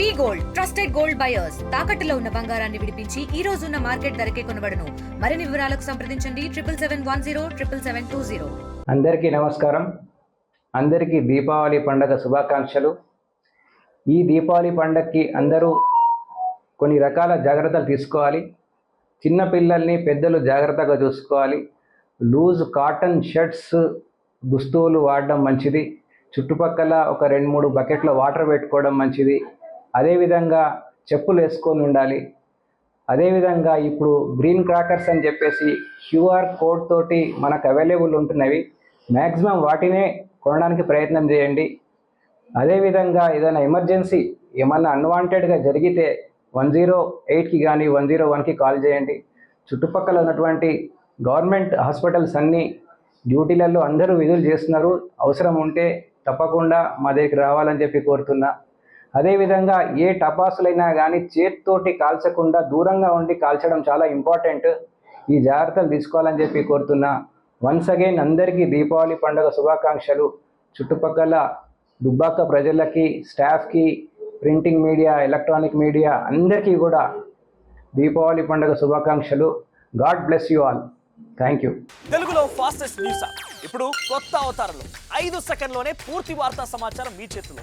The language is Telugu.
V gold trusted gold buyers. తాకట్టులో ఉన్న బంగారాన్ని విడిపించి ఈ రోజు ఉన్న మార్కెట్ ధరకే కొనబడను. మరిన్ని వివరాలకు సంప్రదించండి. Triple seven one zero triple seven two zero. అందరికీ నమస్కారం. అందరికీ దీపావళి పండగ శుభాకాంక్షలు. ఈ దీపావళి పండగకి అందరూ కొన్ని రకాల జాగ్రత్తలు తీసుకోవాలి. చిన్న పిల్లల్ని పెద్దలు జాగ్రత్తగా చూసుకోవాలి. లూజ్ కాటన్ షర్ట్స్ దుస్తువులు వాడడం మంచిది. చుట్టుపక్కల ఒక రెండు మూడు బకెట్లో వాటర్ పెట్టుకోవడం మంచిది. అదేవిధంగా చెప్పులు వేసుకొని ఉండాలి. అదేవిధంగా ఇప్పుడు గ్రీన్ క్రాకర్స్ అని చెప్పేసి క్యూఆర్ కోడ్ తోటి మనకు అవైలబుల్ ఉంటున్నవి. మ్యాక్సిమం వాటినే కొనడానికి ప్రయత్నం చేయండి. అదేవిధంగా ఏదైనా ఎమర్జెన్సీ ఏమన్నా అన్వాంటెడ్గా జరిగితే వన్ జీరో ఎయిట్కి కానీ వన్ జీరో వన్కి కాల్ చేయండి. చుట్టుపక్కల ఉన్నటువంటి గవర్నమెంట్ హాస్పిటల్స్ అన్నీ డ్యూటీలలో అందరూ విధులు చేస్తున్నారు. అవసరం ఉంటే తప్పకుండా మా దగ్గరికి రావాలని చెప్పి కోరుతున్నా. అదేవిధంగా ఏ టపాసులైనా కానీ చేత్తోటి కాల్చకుండా దూరంగా ఉండి కాల్చడం చాలా ఇంపార్టెంట్. ఈ జాగ్రత్తలు తీసుకోవాలని చెప్పి కోరుతున్నా. వన్స్ అగైన్ అందరికీ దీపావళి పండుగ శుభాకాంక్షలు. చుట్టుపక్కల దుబ్బాక ప్రజలకి స్టాఫ్కి ప్రింటింగ్ మీడియా ఎలక్ట్రానిక్ మీడియా అందరికీ కూడా దీపావళి పండుగ శుభాకాంక్షలు. God bless you all. Thank you. తెలుగులో ఫాస్టెస్ట్ న్యూస్. ఇప్పుడు కొత్త అవతారంలో. ఐదు సెకండ్లోనే పూర్తి వార్తా సమాచారం మీ చేతిలో.